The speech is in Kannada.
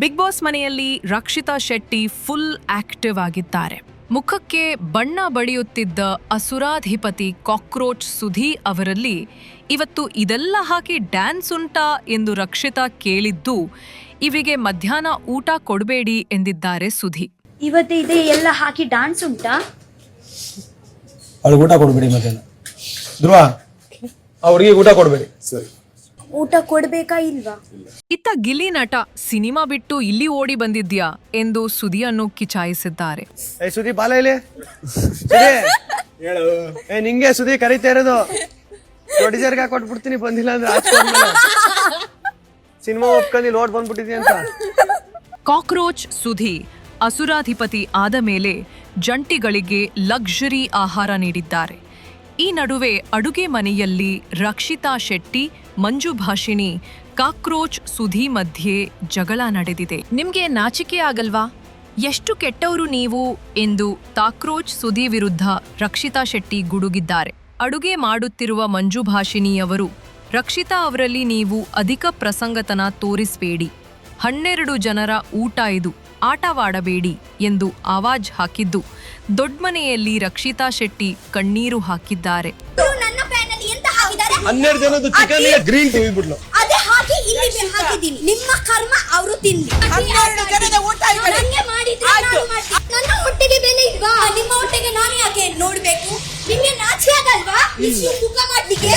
ಬಿಗ್ ಬಾಸ್ ಮನೆಯಲ್ಲಿ ರಕ್ಷಿತಾ ಶೆಟ್ಟಿ ಫುಲ್ ಆಕ್ಟಿವ್ ಆಗಿದ್ದಾರೆ. ಮುಖಕ್ಕೆ ಬಣ್ಣ ಬಳಿಯುತ್ತಿದ್ದ ಅಸುರಾಧಿಪತಿ ಕಾಕ್ರೋಚ್ ಸುಧಿ ಅವರಲ್ಲಿ ಇವತ್ತು ಇದೆಲ್ಲ ಹಾಕಿ ಡ್ಯಾನ್ಸ್ ಉಂಟಾ ಎಂದು ರಕ್ಷಿತಾ ಕೇಳಿದ್ದು ಇವಿಗೆ ಮಧ್ಯಾಹ್ನ ಊಟ ಕೊಡಬೇಡಿ ಎಂದಿದ್ದಾರೆ ಸುಧಿ. ಇವತ್ತು ಇದೆ ಎಲ್ಲ ಹಾಕಿ ಡ್ಯಾನ್ಸ್ ಉಂಟಾ? ಅವಳಿಗೆ ಊಟ ಕೊಡಬೇಡಿ ಮಧ್ಯಾಹ್ನ. ಧ್ರುವ ಅವರಿಗೆ ಊಟ ಕೊಡ್ಬೇಡಿ. ಊಟ ಕೊಡ್ಬೇಕಾ ಇಲ್ವಾ? ಇತ್ತ ಗಿಲ್ಲಿ ನಟ ಸಿನಿಮಾ ಬಿಟ್ಟು ಇಲ್ಲಿ ಓಡಿ ಬಂದಿದ್ಯಾ ಎಂದು ಸುದಿಯನ್ನು ಕಿಚಾಯಿಸಿದ್ದಾರೆ. ಏ ಸುದಿ ಬಾಲ ಇಲ್ಲಿ. ಹೇಳು. ಏ ನಿಂಗೆ ಸುದಿ ಕರಿತಾ ಇರೋದು. ಪ್ರೊಡ್ಯೂಸರ್ಗೆ ಕೊಟ್ಬಿಡ್ತೀನಿ ಬಂದಿಲ್ಲ ಅಂದ್ರೆ. ಸಿನಿಮಾ ಒಪ್ಕೊಂಡು ಲೋಡ್ ಬಂದ್ಬಿಟ್ಟಿದ್ಯ ಅಂತ. ಕಾಕ್ರೋಚ್ ಸುಧಿ ಅಸುರಾಧಿಪತಿ ಆದ ಮೇಲೆ ಜಂಟಿಗಳಿಗೆ ಲಕ್ಸುರಿ ಆಹಾರ ನೀಡಿದ್ದಾರೆ. ಈ ನಡುವೆ ಅಡುಗೆ ಮನೆಯಲ್ಲಿ ರಕ್ಷಿತಾ ಶೆಟ್ಟಿ, ಮಂಜು ಭಾಷಿಣಿ, ಕಾಕ್ರೋಚ್ ಸುಧಿ ಮಧ್ಯೆ ಜಗಳ ನಡೆದಿದೆ. ನಿಮ್ಗೆ ನಾಚಿಕೆ ಆಗಲ್ವಾ? ಎಷ್ಟು ಕೆಟ್ಟವರು ನೀವು ಎಂದು ತಾಕ್ರೋಚ್ ಸುಧಿ ವಿರುದ್ಧ ರಕ್ಷಿತಾ ಶೆಟ್ಟಿ ಗುಡುಗಿದ್ದಾರೆ. ಅಡುಗೆ ಮಾಡುತ್ತಿರುವ ಮಂಜು ಭಾಷಿಣಿಯವರು, ರಕ್ಷಿತಾ ಅವರಲ್ಲಿ ನೀವು ಅಧಿಕ ಪ್ರಸಂಗತನ ತೋರಿಸಬೇಡಿ. ಹನ್ನೆರಡು ಜನರ ಊಟ ಇದು. ಆಟವಾಡಬೇಡಿ ಎಂದು ಆವಾಜ್ ಹಾಕಿದ್ದು. ದೊಡ್ಮನೆಯಲ್ಲಿ ರಕ್ಷಿತಾ ಶೆಟ್ಟಿ ಕಣ್ಣೀರು ಹಾಕಿದ್ದಾರೆ. ನನ್ನ ಪ್ಯಾನ್ ಅಲ್ಲಿ ಎಂತ ಹಾಕಿದ್ದಾರೆ? ಹನ್ನೆರಡು ಜನದ್ದು ಚಿಕನ್ ಗ್ರೀನ್ ಟಿವಿ ಬಿಡ್ಲು. ಅದೇ ಹಾಕಿ ಇಲ್ಲಿ ಹಾಕಿದ್ದೀನಿ. ನಿಮ್ಮ ಕರ್ಮ ಅವರು ತಿನ್ಲಿ. ಹನ್ನೆರಡು ಜನದ ಊಟ ಇವರೇ. ನಂಗೆ ಮಾಡಿದ್ರೆ ನಾನು ಮಾಡ್ತೀನಿ. ನನ್ನ ಹೊಟ್ಟೆಗೆ ಬೆಲೆ ಇಲ್ವಾ? ನಿಮ್ಮ ಹೊಟ್ಟೆಗೆ ನಾನು ಯಾಕೆ ನೋಡ್ಬೇಕು? ನಿಮ್ಗೆ ನಾಚಿ ಆಗಲ್ವಾ ಇಷ್ಟು ಸುಖ ಮಾಡ್ಲಿಕ್ಕೆ